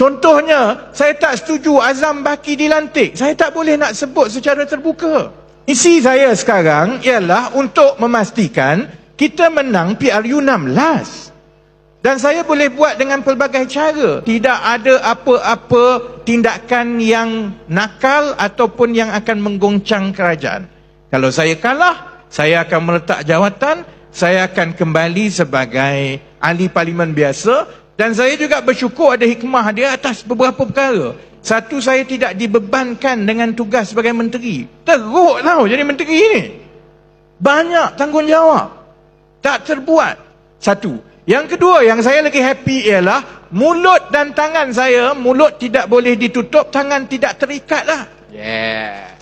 Contohnya, saya tak setuju Azam Baki dilantik. Saya tak boleh nak sebut secara terbuka. Isi saya sekarang ialah untuk memastikan kita menang PRU 16. Dan saya boleh buat dengan pelbagai cara. Tidak ada apa-apa tindakan yang nakal ataupun yang akan menggoncang kerajaan. Kalau saya kalah, saya akan meletak jawatan, saya akan kembali sebagai ahli parlimen biasa dan saya juga bersyukur ada hikmah dia atas beberapa perkara. Satu, saya tidak dibebankan dengan tugas sebagai menteri. Teruk tau jadi menteri ni. Banyak tanggungjawab. Tak terbuat. Satu. Yang kedua, yang saya lagi happy ialah mulut dan tangan saya, mulut tidak boleh ditutup, tangan tidak terikat lah. Yeah.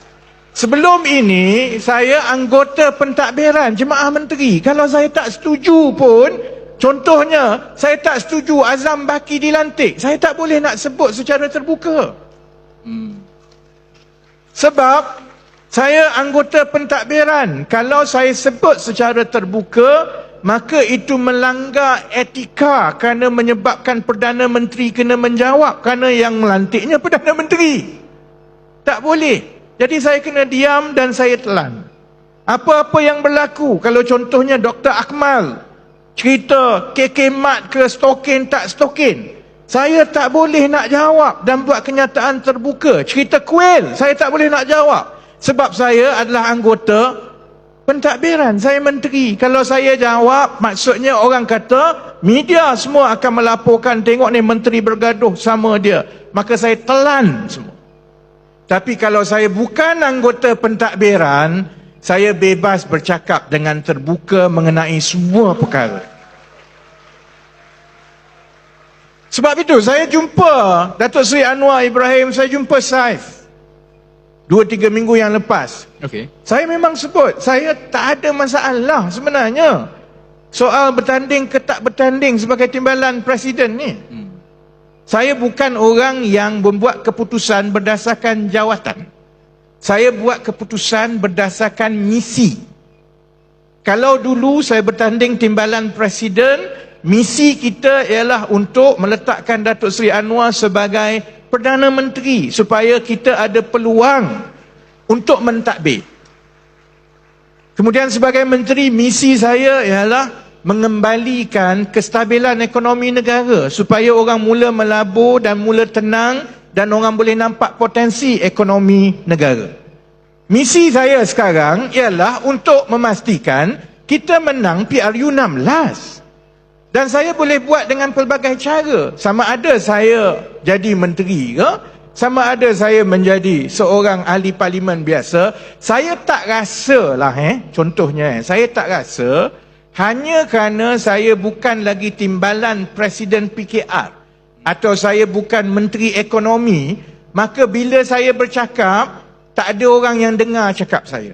Sebelum ini, saya anggota pentadbiran jemaah menteri. Kalau saya tak setuju pun, contohnya, saya tak setuju Azam Baki dilantik. Saya tak boleh nak sebut secara terbuka. Hmm. Sebab, saya anggota pentadbiran. Kalau saya sebut secara terbuka, maka itu melanggar etika kerana menyebabkan Perdana Menteri kena menjawab kerana yang melantiknya Perdana Menteri. Tak boleh. Jadi saya kena diam dan saya telan. Apa-apa yang berlaku, kalau contohnya Dr. Akmal cerita KK Mat ke stokin tak stokin, saya tak boleh nak jawab dan buat kenyataan terbuka. Cerita kuil, saya tak boleh nak jawab. Sebab saya adalah anggota pentadbiran, saya menteri. Kalau saya jawab, maksudnya orang kata, media semua akan melaporkan, tengok ni menteri bergaduh sama dia. Maka saya telan semua. Tapi kalau saya bukan anggota pentadbiran, saya bebas bercakap dengan terbuka mengenai semua perkara. Sebab itu saya jumpa Datuk Seri Anwar Ibrahim, saya jumpa Saif. Dua tiga minggu yang lepas. Okay. Saya memang sebut, saya tak ada masalah sebenarnya. Soal bertanding ke tak bertanding sebagai timbalan presiden ni. Hmm. Saya bukan orang yang membuat keputusan berdasarkan jawatan. Saya buat keputusan berdasarkan misi. Kalau dulu saya bertanding timbalan presiden, misi kita ialah untuk meletakkan Datuk Seri Anwar sebagai Perdana Menteri supaya kita ada peluang untuk mentadbir. Kemudian sebagai menteri, misi saya ialah mengembalikan kestabilan ekonomi negara supaya orang mula melabur dan mula tenang dan orang boleh nampak potensi ekonomi negara. Misi saya sekarang ialah untuk memastikan kita menang PRU 16. Dan saya boleh buat dengan pelbagai cara. Sama ada saya jadi menteri ke, sama ada saya menjadi seorang ahli parlimen biasa, saya tak rasa lah eh, contohnya eh, saya tak rasa hanya kerana saya bukan lagi timbalan Presiden PKR atau saya bukan Menteri Ekonomi, maka bila saya bercakap, tak ada orang yang dengar cakap saya.